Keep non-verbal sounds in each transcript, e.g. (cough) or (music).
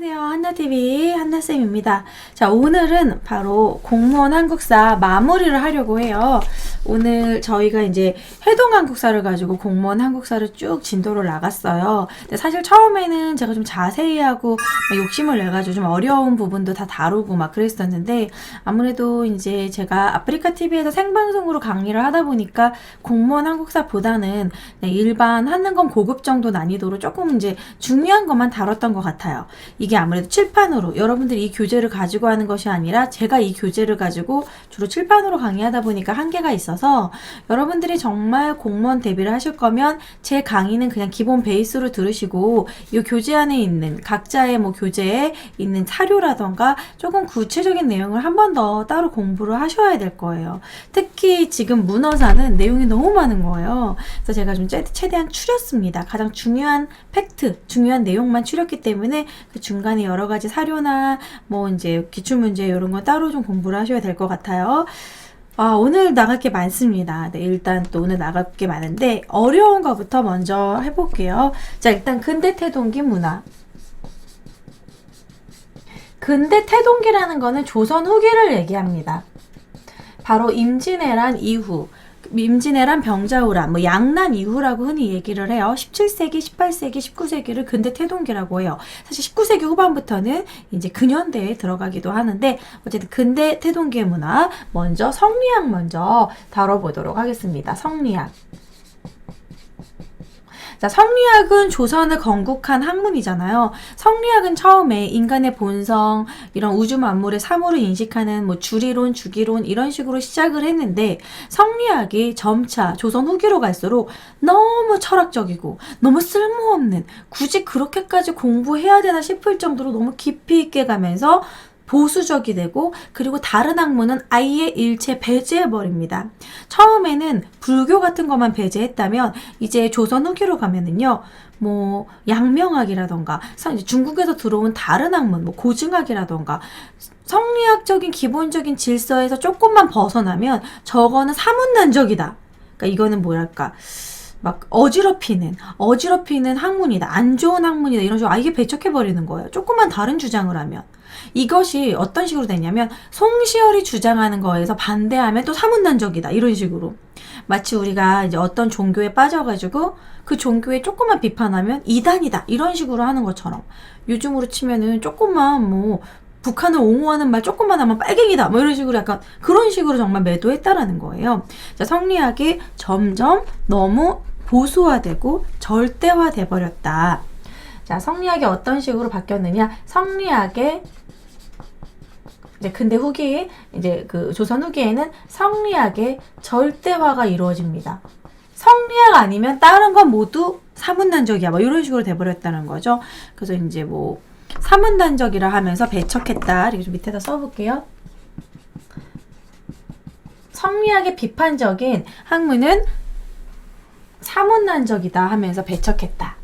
안녕하세요. 한나TV 한나쌤입니다. 자, 오늘은 바로 공무원 한국사 마무리를 하려고 해요. 오늘 저희가 이제 해동 한국사를 가지고 공무원 한국사를 쭉 진도를 나갔어요. 근데 사실 처음에는 제가 좀 자세히 하고 막 욕심을 내가지고 좀 어려운 부분도 다 다루고 막 그랬었는데 아무래도 이제 제가 아프리카 TV에서 생방송으로 강의를 하다 보니까 공무원 한국사보다는 네, 일반 하는 건 고급 정도 난이도로 조금 이제 중요한 것만 다뤘던 것 같아요. 이게 아무래도 칠판으로 여러분들이 이 교재를 가지고 하는 것이 아니라 제가 이 교재를 가지고 주로 칠판으로 강의하다 보니까 한계가 있어서 여러분들이 정말 공무원 대비를 하실 거면 제 강의는 그냥 기본 베이스로 들으시고 이 교재 안에 있는 각자의 뭐 교재에 있는 사료라던가 조금 구체적인 내용을 한 번 더 따로 공부를 하셔야 될 거예요. 특히 지금 문어사는 내용이 너무 많은 거예요. 그래서 제가 좀 최- 최대한 추렸습니다. 가장 중요한 팩트, 중요한 내용만 추렸기 때문에 그 중간에 여러 가지 사료나 뭐 이제 기출문제 이런 거 따로 좀 공부를 하셔야 될 것 같아요. 아, 오늘 나갈 게 많습니다. 네, 일단 또 오늘 나갈 게 많은데 어려운 거부터 먼저 해볼게요. 자, 일단 근대 태동기 문화. 근대 태동기라는 거는 조선 후기를 얘기합니다. 바로 임진왜란 이후 임진왜란 병자호란 뭐 양난 이후라고 흔히 얘기를 해요. 17세기, 18세기, 19세기를 근대 태동기라고 해요. 사실 19세기 후반부터는 이제 근현대에 들어가기도 하는데 어쨌든 근대 태동기의 문화 먼저 성리학 먼저 다뤄보도록 하겠습니다. 성리학. 자, 성리학은 조선을 건국한 학문이잖아요. 성리학은 처음에 인간의 본성, 이런 우주 만물의 사물을 인식하는 뭐 주리론, 주기론 이런 식으로 시작을 했는데 성리학이 점차 조선 후기로 갈수록 너무 철학적이고 너무 쓸모없는 굳이 그렇게까지 공부해야 되나 싶을 정도로 너무 깊이 있게 가면서 보수적이 되고 그리고 다른 학문은 아예 일체 배제해 버립니다. 처음에는 불교 같은 것만 배제했다면 이제 조선 후기로 가면은요. 뭐 양명학이라던가 중국에서 들어온 다른 학문 뭐 고증학이라던가 성리학적인 기본적인 질서에서 조금만 벗어나면 저거는 사문난적이다. 그러니까 이거는 뭐랄까 막 어지럽히는 어지럽히는 학문이다 안 좋은 학문이다 이런 식으로 아예 배척해 버리는 거예요. 조금만 다른 주장을 하면. 이것이 어떤 식으로 되냐면 송시열이 주장하는 거에서 반대하면 또 사문난적이다 이런 식으로. 마치 우리가 이제 어떤 종교에 빠져가지고 그 종교에 조금만 비판하면 이단이다 이런 식으로 하는 것처럼. 요즘으로 치면은 조금만 뭐 북한을 옹호하는 말 조금만 하면 빨갱이다 뭐 이런 식으로 약간 그런 식으로 정말 매도했다라는 거예요. 자 성리학이 점점 너무 보수화되고 절대화돼 버렸다. 자 성리학이 어떤 식으로 바뀌었느냐? 성리학의 이제 근대 후기 이제 그 조선 후기에는 성리학의 절대화가 이루어집니다. 성리학 아니면 다른 건 모두 사문단적이야. 뭐 이런 식으로 돼버렸다는 거죠. 그래서 이제 뭐 사문단적이라 하면서 배척했다. 이렇게 좀 밑에다 써볼게요. 성리학의 비판적인 학문은 사문단적이다 하면서 배척했다.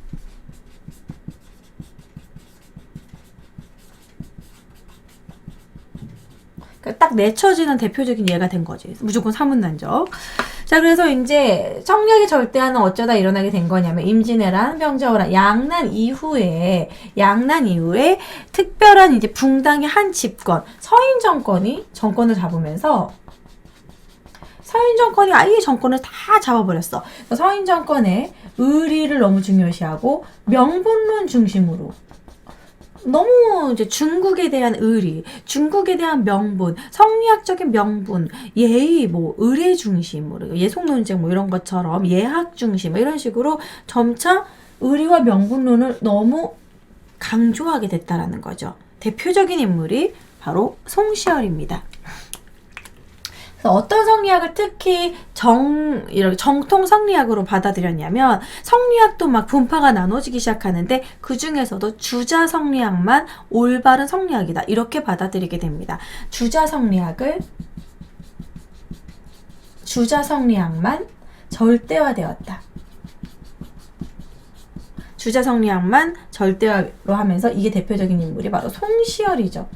그러니까 딱 내쳐지는 대표적인 예가 된 거지. 무조건 사문난적. 자, 그래서 이제 성력의 절대화는 어쩌다 일어나게 된 거냐면 임진왜란, 병자호란, 양난 이후에 양난 이후에 특별한 이제 붕당의 한 집권, 서인 정권이 정권을 잡으면서 서인 정권이 아예 정권을 다 잡아버렸어. 그래서 서인 정권의 의리를 너무 중요시하고 명분론 중심으로 너무 이제 중국에 대한 의리, 중국에 대한 명분, 성리학적인 명분, 예의, 뭐 의례 중심, 뭐 예속 논쟁 뭐 이런 것처럼 예학 중심 뭐 이런 식으로 점차 의리와 명분론을 너무 강조하게 됐다라는 거죠. 대표적인 인물이 바로 송시열입니다. 어떤 성리학을 특히 정 이렇게 정통 성리학으로 받아들였냐면 성리학도 막 분파가 나눠지기 시작하는데 그 중에서도 주자 성리학만 올바른 성리학이다 이렇게 받아들이게 됩니다. 주자 성리학을 주자 성리학만 절대화되었다. 주자 성리학만 절대화로 하면서 이게 대표적인 인물이 바로 송시열이죠.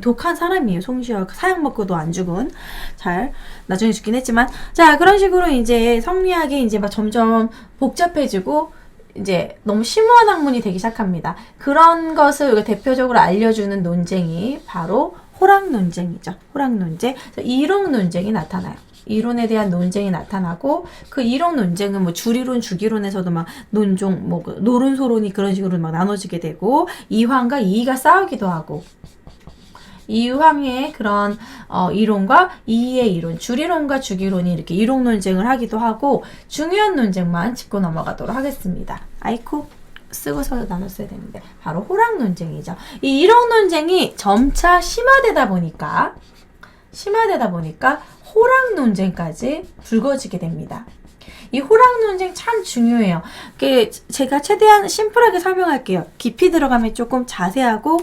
독한 사람이에요. 송시열 사약 먹고도 안 죽은 잘 나중에 죽긴 했지만 자 그런 식으로 이제 성리학이 이제 막 점점 복잡해지고 이제 너무 심오한 학문이 되기 시작합니다. 그런 것을 대표적으로 알려주는 논쟁이 바로 호락 논쟁이죠. 호락 논쟁. 이론 논쟁이 나타나요. 이론에 대한 논쟁이 나타나고 그 이론 논쟁은 뭐 주리론, 주기론에서도 막 논종, 뭐그 노론소론이 그런 식으로 막 나눠지게 되고 이황과 이의가 싸우기도 하고 이황의 그런 어, 이론과 이의 이론, 주리론과 주기론이 이렇게 이론 논쟁을 하기도 하고 중요한 논쟁만 짚고 넘어가도록 하겠습니다. 아이쿠 쓰고서 나눴어야 되는데 바로 호락 논쟁이죠. 이 이론 논쟁이 점차 심화되다 보니까 심화되다 보니까 호락 논쟁까지 불거지게 됩니다. 이 호락 논쟁 참 중요해요. 제가 최대한 심플하게 설명할게요. 깊이 들어가면 조금 자세하고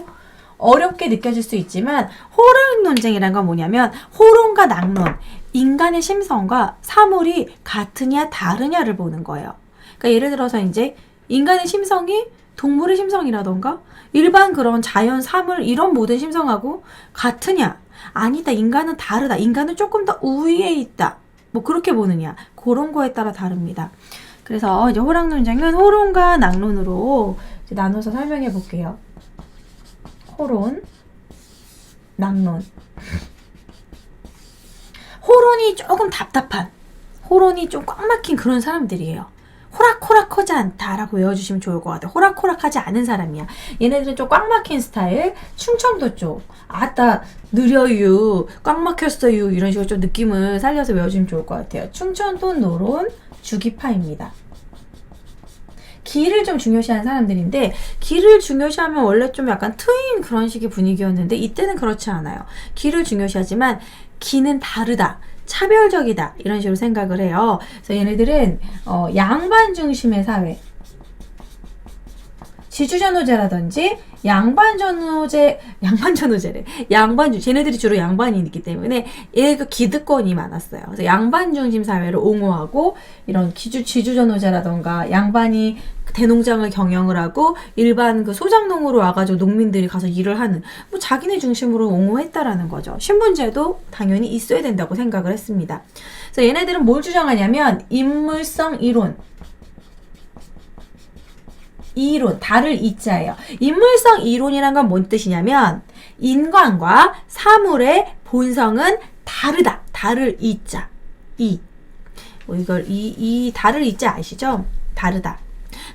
어렵게 느껴질 수 있지만 호락 논쟁이란 건 뭐냐면 호론과 낙론, 인간의 심성과 사물이 같으냐 다르냐를 보는 거예요. 그러니까 예를 들어서 이제 인간의 심성이 동물의 심성이라던가 일반 그런 자연 사물 이런 모든 심성하고 같으냐 아니다 인간은 다르다 인간은 조금 더 우위에 있다 뭐 그렇게 보느냐 그런 거에 따라 다릅니다. 그래서 이제 호락 논쟁은 호론과 낙론으로 나눠서 설명해 볼게요. 호론, 낙론. 호론이 조금 답답한, 호론이 좀 꽉 막힌 그런 사람들이에요. 호락호락하지 않다라고 외워주시면 좋을 것 같아요. 호락호락하지 않은 사람이야. 얘네들은 좀 꽉 막힌 스타일, 충청도 쪽. 아따, 느려유, 꽉 막혔어유, 이런 식으로 좀 느낌을 살려서 외워주시면 좋을 것 같아요. 충청도 노론 주기파입니다. 길을 좀 중요시하는 사람들인데 길을 중요시하면 원래 좀 약간 트인 그런 식의 분위기였는데 이때는 그렇지 않아요. 길을 중요시하지만 기는 다르다. 차별적이다. 이런 식으로 생각을 해요. 그래서 얘네들은 어, 양반 중심의 사회. 지주전호제라든지 양반전호제, 양반전호제래. 양반주, 쟤네들이 주로 양반이 있기 때문에 얘가 기득권이 많았어요. 그래서 양반 중심 사회를 옹호하고 이런 기주, 지주전호제라던가 양반이 대농장을 경영을 하고 일반 그 소장농으로 와가지고 농민들이 가서 일을 하는 뭐 자기네 중심으로 옹호했다라는 거죠. 신분제도 당연히 있어야 된다고 생각을 했습니다. 그래서 얘네들은 뭘 주장하냐면 인물성 이론, 이론, 다를 이자예요. 인물성 이론이란 건 뭔 뜻이냐면 인간과 사물의 본성은 다르다. 다를 이자. 이. 뭐 이걸 이, 이 다를 이자 아시죠? 다르다.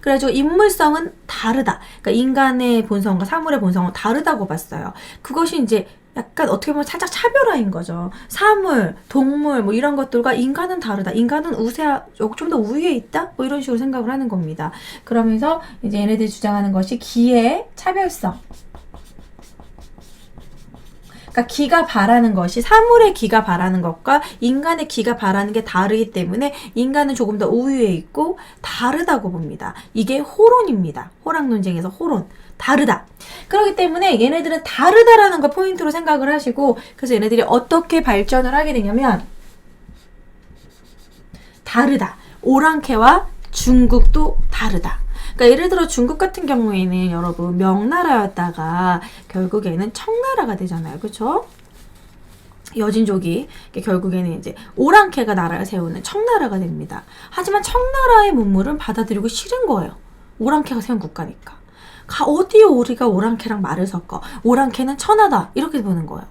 그래가지고 인물성은 다르다. 그러니까 인간의 본성과 사물의 본성은 다르다고 봤어요. 그것이 이제 약간 어떻게 보면 살짝 차별화인 거죠. 사물, 동물 뭐 이런 것들과 인간은 다르다. 인간은 우세하, 좀더 우위에 있다? 뭐 이런 식으로 생각을 하는 겁니다. 그러면서 이제 얘네들이 주장하는 것이 기의 차별성. 그러니까 기가 바라는 것이 사물의 기가 바라는 것과 인간의 기가 바라는 게 다르기 때문에 인간은 조금 더 우위에 있고 다르다고 봅니다. 이게 호론입니다. 호락 논쟁에서 호론. 다르다. 그렇기 때문에 얘네들은 다르다라는 거 포인트로 생각을 하시고 그래서 얘네들이 어떻게 발전을 하게 되냐면 다르다. 오랑캐와 중국도 다르다. 그러니까 예를 들어 중국 같은 경우에는 여러분 명나라였다가 결국에는 청나라가 되잖아요. 그렇죠? 여진족이 결국에는 이제 오랑캐가 나라를 세우는 청나라가 됩니다. 하지만 청나라의 문물은 받아들이고 싫은 거예요. 오랑캐가 세운 국가니까. 가 어디에 우리가 오랑캐랑 말을 섞어? 오랑캐는 천하다 이렇게 보는 거예요.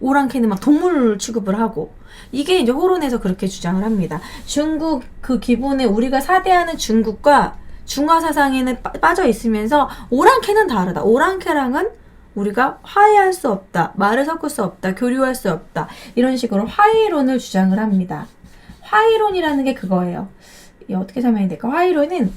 오랑캐는 막 동물 취급을 하고 이게 이제 호론에서 그렇게 주장을 합니다. 중국 그 기본에 우리가 사대하는 중국과 중화 사상에는 빠- 빠져 있으면서 오랑캐는 다르다. 오랑캐랑은 우리가 화해할 수 없다. 말을 섞을 수 없다. 교류할 수 없다. 이런 식으로 화해론을 주장을 합니다. 화해론이라는 게 그거예요. 이 어떻게 설명해야 될까? 화해론은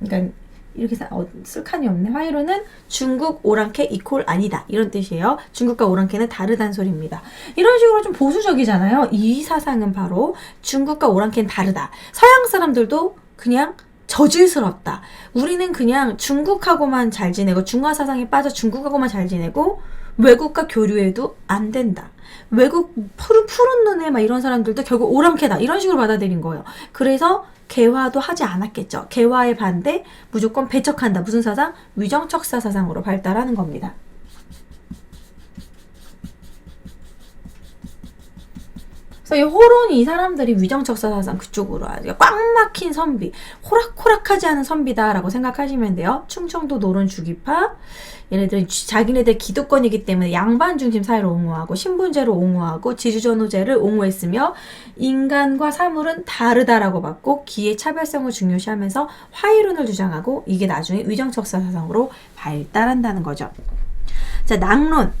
그러니까 이렇게 사- 어, 쓸 칸이 없네. 화해론은 중국 오랑캐 이콜 아니다. 이런 뜻이에요. 중국과 오랑캐는 다르다는 소리입니다. 이런 식으로 좀 보수적이잖아요. 이 사상은 바로 중국과 오랑캐는 다르다. 서양 사람들도 그냥 저질스럽다. 우리는 그냥 중국하고만 잘 지내고 중화 사상에 빠져 중국하고만 잘 지내고 외국과 교류해도 안 된다. 외국 푸른 푸른 눈에 막 이런 사람들도 결국 오랑캐다. 이런 식으로 받아들인 거예요. 그래서 개화도 하지 않았겠죠. 개화의 반대 무조건 배척한다. 무슨 사상? 위정척사 사상으로 발달하는 겁니다. 그래서 그래서 이 호론이 이 사람들이 위정척사 사상 그쪽으로 아주 꽉 막힌 선비, 호락호락하지 않은 선비다라고 생각하시면 돼요. 충청도 노론 주기파. 얘네들은 지- 자기네들 기득권이기 때문에 양반 중심 사회를 옹호하고 신분제를 옹호하고 지주전호제를 옹호했으며 인간과 사물은 다르다라고 봤고 기의 차별성을 중요시하면서 화이론을 주장하고 이게 나중에 위정척사 사상으로 발달한다는 거죠. 자, 낙론.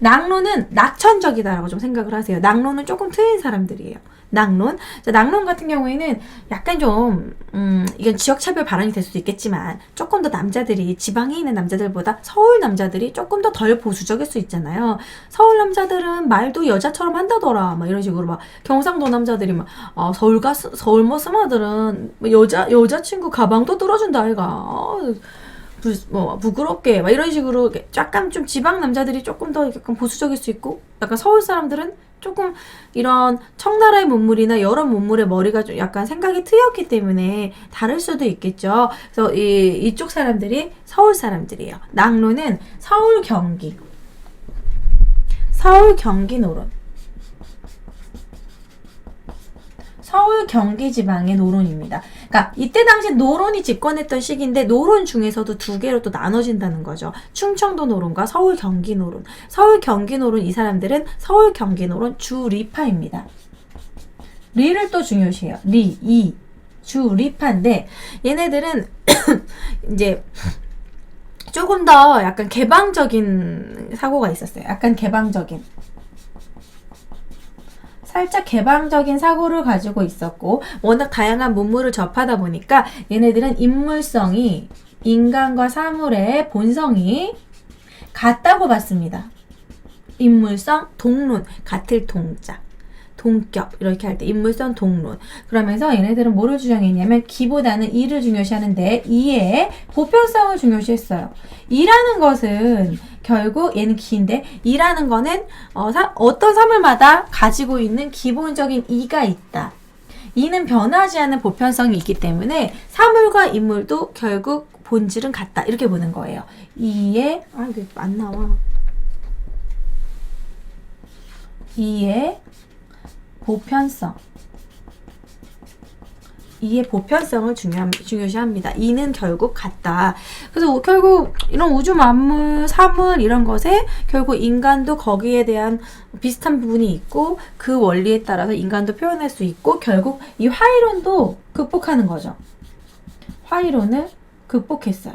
낙론은 낙천적이다라고 좀 생각을 하세요. 낙론은 조금 트인 사람들이에요. 낙론. 자, 낙론 같은 경우에는 약간 좀, 음, 이건 지역차별 발언이 될 수도 있겠지만, 조금 더 남자들이, 지방에 있는 남자들보다 서울 남자들이 조금 더 덜 보수적일 수 있잖아요. 서울 남자들은 말도 여자처럼 한다더라. 막 이런 식으로 막, 경상도 남자들이 막, 아, 서울 가, 서울 머스마들은 뭐 여자, 여자친구 가방도 뚫어준다, 아이가. 아, 부, 뭐 부끄럽게 막 이런 식으로 약간 좀 지방 남자들이 조금 더 약간 보수적일 수 있고 약간 서울 사람들은 조금 이런 청나라의 문물이나 여러 문물의 머리가 좀 약간 생각이 트였기 때문에 다를 수도 있겠죠. 그래서 이 이쪽 사람들이 서울 사람들이에요. 낙로는 서울 경기 서울 경기 노론 서울 경기 지방의 노론입니다. 그러니까 이때 당시 노론이 집권했던 시기인데 노론 중에서도 두 개로 또 나눠진다는 거죠. 충청도 노론과 서울 경기 노론. 서울 경기 노론 이 사람들은 서울 경기 노론 주리파입니다. 리를 또 중요시해요. 리, 이, 주리파인데 얘네들은 (coughs) 이제 조금 더 약간 개방적인 사고가 있었어요. 약간 개방적인. 살짝 개방적인 사고를 가지고 있었고 워낙 다양한 문물을 접하다 보니까 얘네들은 인물성이 인간과 사물의 본성이 같다고 봤습니다. 인물성, 동론, 같을 동자, 동격 이렇게 할 때 인물성, 동론 그러면서 얘네들은 뭐를 주장했냐면 기보다는 이를 중요시하는데 이의 보편성을 중요시했어요. 이라는 것은 결국 얘는 기인데 이라는 거는 어, 사- 어떤 사물마다 가지고 있는 기본적인 이가 있다. 이는 변하지 않는 보편성이 있기 때문에 사물과 인물도 결국 본질은 같다. 이렇게 보는 거예요. 이의 아 이게 안 나와. 이의 보편성. 이의 보편성을 중요함, 중요시합니다. 이는 결국 같다. 그래서 우- 결국 이런 우주 만물, 사물 이런 것에 결국 인간도 거기에 대한 비슷한 부분이 있고 그 원리에 따라서 인간도 표현할 수 있고 결국 이 화이론도 극복하는 거죠. 화이론을 극복했어요.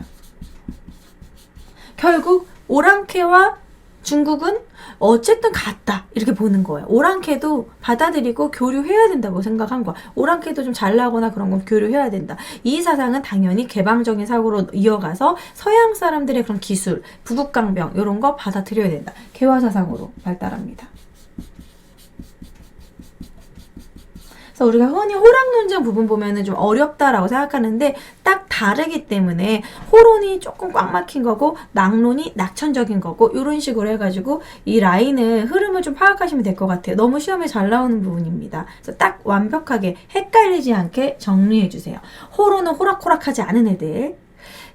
결국 오랑캐와 중국은 어쨌든 같다 이렇게 보는 거예요. 오랑캐도 받아들이고 교류해야 된다고 생각한 거야. 오랑캐도 좀 잘나거나 그런 건 교류해야 된다. 이 사상은 당연히 개방적인 사고로 이어가서 서양 사람들의 그런 기술, 부국강병 이런 거 받아들여야 된다. 개화 사상으로 발달합니다. 그래서 우리가 흔히 호락 논쟁 부분 보면은 좀 어렵다라고 생각하는데 딱 다르기 때문에 호론이 조금 꽉 막힌 거고 낙론이 낙천적인 거고 이런 식으로 해가지고 이 라인을 흐름을 좀 파악하시면 될 것 같아요. 너무 시험에 잘 나오는 부분입니다. 그래서 딱 완벽하게 헷갈리지 않게 정리해 주세요. 호론은 호락호락하지 않은 애들.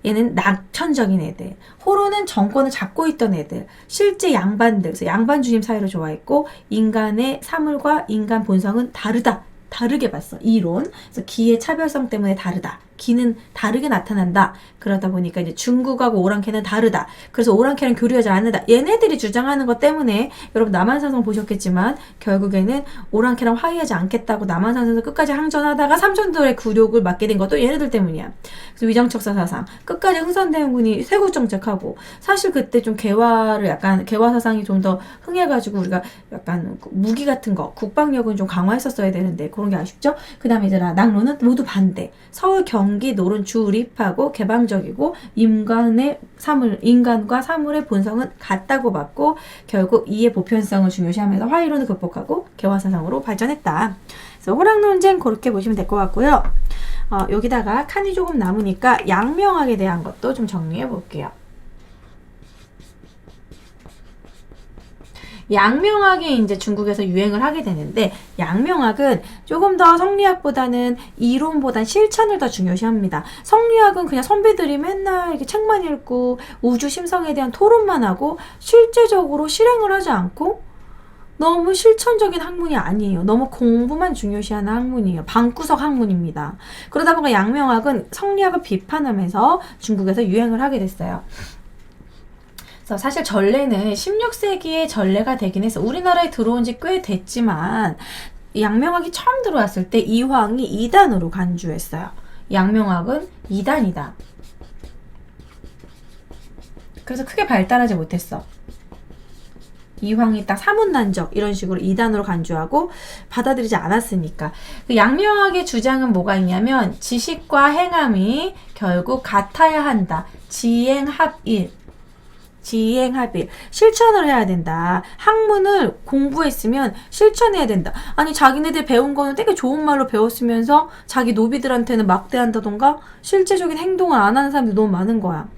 얘는 낙천적인 애들. 호로는 정권을 잡고 있던 애들. 실제 양반들. 그래서 양반 주심 사회를 좋아했고 인간의 사물과 인간 본성은 다르다. 다르게 봤어. 이론. 그래서 기의 차별성 때문에 다르다. 기는 다르게 나타난다. 그러다 보니까 이제 중국하고 오랑캐는 다르다. 그래서 오랑캐는 교류하지 않는다. 얘네들이 주장하는 것 때문에 여러분 남한산성 보셨겠지만 결국에는 오랑캐랑 화해하지 않겠다고 남한산성에서 끝까지 항전하다가 삼천돌의 굴욕을 맞게 된 것도 얘네들 때문이야. 그래서 위정척사 사상 끝까지 흥선대원군이 세국 정책하고 사실 그때 좀 개화를 약간 개화 사상이 좀 더 흥해가지고 우리가 약간 그 무기 같은 거 국방력은 좀 강화했었어야 되는데 그런 게 아쉽죠. 그다음에 이제 낙로는 모두 반대. 서울 경기 노론 주립하고 개방적이고 인간의 사물 인간과 사물의 본성은 같다고 봤고 결국 이의 보편성을 중요시하면서 화이론을 극복하고 개화 사상으로 발전했다. 그래서 호락 논쟁 그렇게 보시면 될 것 같고요. 어, 여기다가 칸이 조금 남으니까 양명학에 대한 것도 좀 정리해 볼게요. 양명학이 이제 중국에서 유행을 하게 되는데 양명학은 조금 더 성리학보다는 이론보단 실천을 더 중요시합니다. 성리학은 그냥 선배들이 맨날 이렇게 책만 읽고 우주 심성에 대한 토론만 하고 실제적으로 실행을 하지 않고 너무 실천적인 학문이 아니에요. 너무 공부만 중요시하는 학문이에요. 방구석 학문입니다. 그러다 보니까 양명학은 성리학을 비판하면서 중국에서 유행을 하게 됐어요. 사실 전래는 16세기에 전래가 되긴 해서 우리나라에 들어온 지 꽤 됐지만 양명학이 처음 들어왔을 때 이황이 이단으로 간주했어요. 양명학은 이단이다. 그래서 크게 발달하지 못했어. 이황이 딱 사문난적 이런 식으로 이단으로 간주하고 받아들이지 않았으니까 그 양명학의 주장은 뭐가 있냐면 지식과 행함이 결국 같아야 한다 지행합일 지행합일 실천을 해야 된다 학문을 공부했으면 실천해야 된다 아니 자기네들 배운 거는 되게 좋은 말로 배웠으면서 자기 노비들한테는 막대한다던가 실제적인 행동을 안 하는 사람들이 너무 많은 거야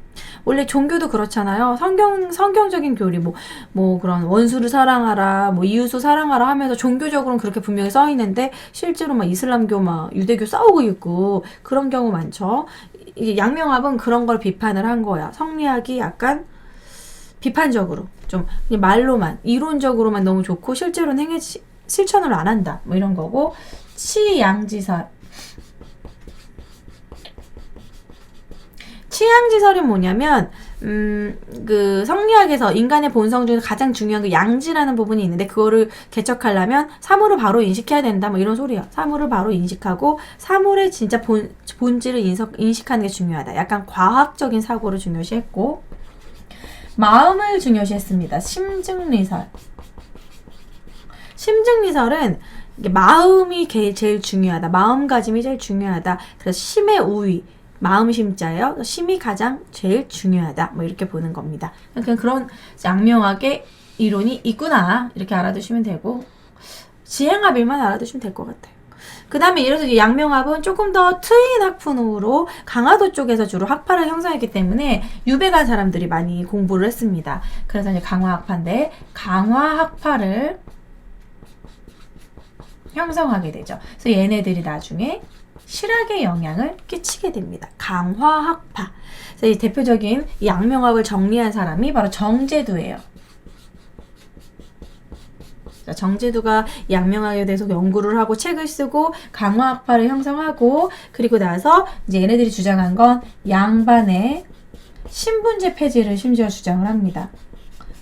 원래 종교도 그렇잖아요. 성경 성경적인 교리 뭐뭐 그런 원수를 사랑하라, 뭐 이웃을 사랑하라 하면서 종교적으로는 그렇게 분명히 써 있는데 실제로 막 이슬람교 막 유대교 싸우고 있고 그런 경우 많죠. 이게 양명학은 그런 걸 비판을 한 거야. 성리학이 약간 비판적으로 좀 말로만 이론적으로만 너무 좋고 실제로는 행해 실천을 안 한다. 뭐 이런 거고 치양지설 취향지설은 뭐냐면 음, 그 성리학에서 인간의 본성 중에 가장 중요한 그 양지라는 부분이 있는데 그거를 개척하려면 사물을 바로 인식해야 된다 뭐 이런 소리야. 사물을 바로 인식하고 사물의 진짜 본 본질을 인석, 인식하는 게 중요하다. 약간 과학적인 사고를 중요시했고 마음을 중요시했습니다. 심증리설. 심증리설은 마음이 게- 제일 중요하다. 마음가짐이 제일 중요하다. 그래서 심의 우위. 마음 심자예요. 심이 가장 제일 중요하다. 뭐 이렇게 보는 겁니다. 그냥 그런 양명하게 이론이 있구나. 이렇게 알아두시면 되고 지행합일만 알아두시면 될 것 같아요. 그 다음에 예를 들어 양명합은 조금 더 트인 학문으로 강화도 쪽에서 주로 학파를 형성했기 때문에 유배 간 사람들이 많이 공부를 했습니다. 그래서 이제 강화학파인데 강화학파를 형성하게 되죠. 그래서 얘네들이 나중에 실학에 영향을 끼치게 됩니다. 강화학파. 그래서 이 대표적인 이 양명학을 정리한 사람이 바로 정제두예요. 자, 정제두가 양명학에 대해서 연구를 하고 책을 쓰고 강화학파를 형성하고 그리고 나서 이제 얘네들이 주장한 건 양반의 신분제 폐지를 심지어 주장을 합니다.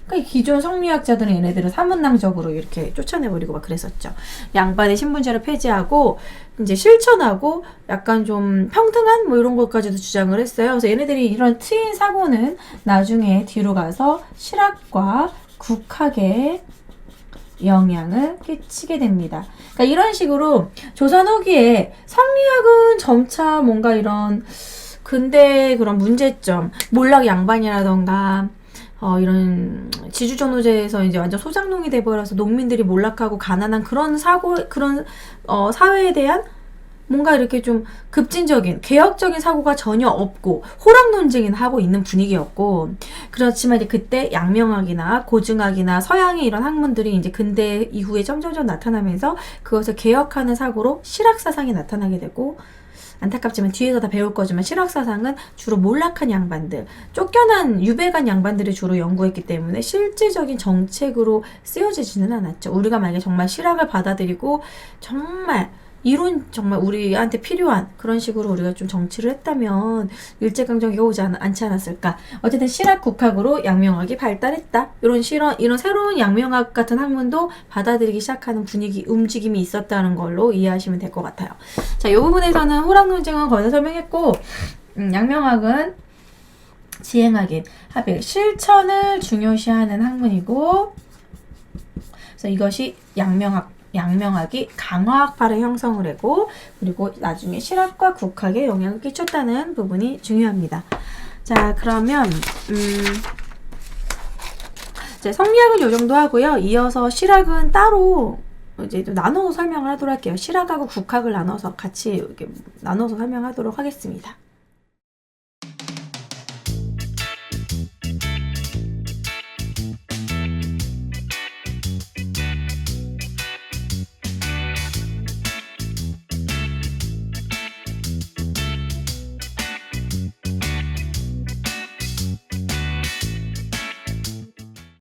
그러니까 기존 성리학자들은 얘네들을 사문낭적으로 이렇게 쫓아내버리고 막 그랬었죠. 양반의 신분제를 폐지하고 이제 실천하고 약간 좀 평등한 뭐 이런 것까지도 주장을 했어요. 그래서 얘네들이 이런 트인 사고는 나중에 뒤로 가서 실학과 국학에 영향을 끼치게 됩니다. 그러니까 이런 식으로 조선 후기에 성리학은 점차 뭔가 이런 근대 그런 문제점, 몰락 양반이라던가 어, 이런 지주전호제에서 이제 완전 소장농이 돼버려서 농민들이 몰락하고 가난한 그런 사고, 그런 어, 사회에 대한 뭔가 이렇게 좀 급진적인 개혁적인 사고가 전혀 없고 호락 논쟁을 하고 있는 분위기였고 그렇지만 이제 그때 양명학이나 고증학이나 서양의 이런 학문들이 이제 근대 이후에 점점점 나타나면서 그것을 개혁하는 사고로 실학 사상이 나타나게 되고 안타깝지만 뒤에서 다 배울 거지만 실학 사상은 주로 몰락한 양반들, 쫓겨난 유배간 양반들이 주로 연구했기 때문에 실질적인 정책으로 쓰여지지는 않았죠. 우리가 만약에 정말 실학을 받아들이고 정말 이론 정말 우리한테 필요한 그런 식으로 우리가 좀 정치를 했다면 일제강점기가 오지 않, 않지 않았을까. 어쨌든 실학 국학으로 양명학이 발달했다. 이런 실험, 이런 새로운 양명학 같은 학문도 받아들이기 시작하는 분위기, 움직임이 있었다는 걸로 이해하시면 될 것 같아요. 자, 이 부분에서는 호락 논쟁은 다 설명했고, 음, 양명학은 지행하긴 합일 실천을 중요시하는 학문이고, 그래서 이것이 양명학 양명학이 강화학파를 형성을 하고 그리고 나중에 실학과 국학에 영향을 끼쳤다는 부분이 중요합니다. 자 그러면 음, 이제 성리학은 요 정도 하고요. 이어서 실학은 따로 이제 좀 나눠서 설명을 하도록 할게요. 실학하고 국학을 나눠서 같이 이렇게 나눠서 설명하도록 하겠습니다.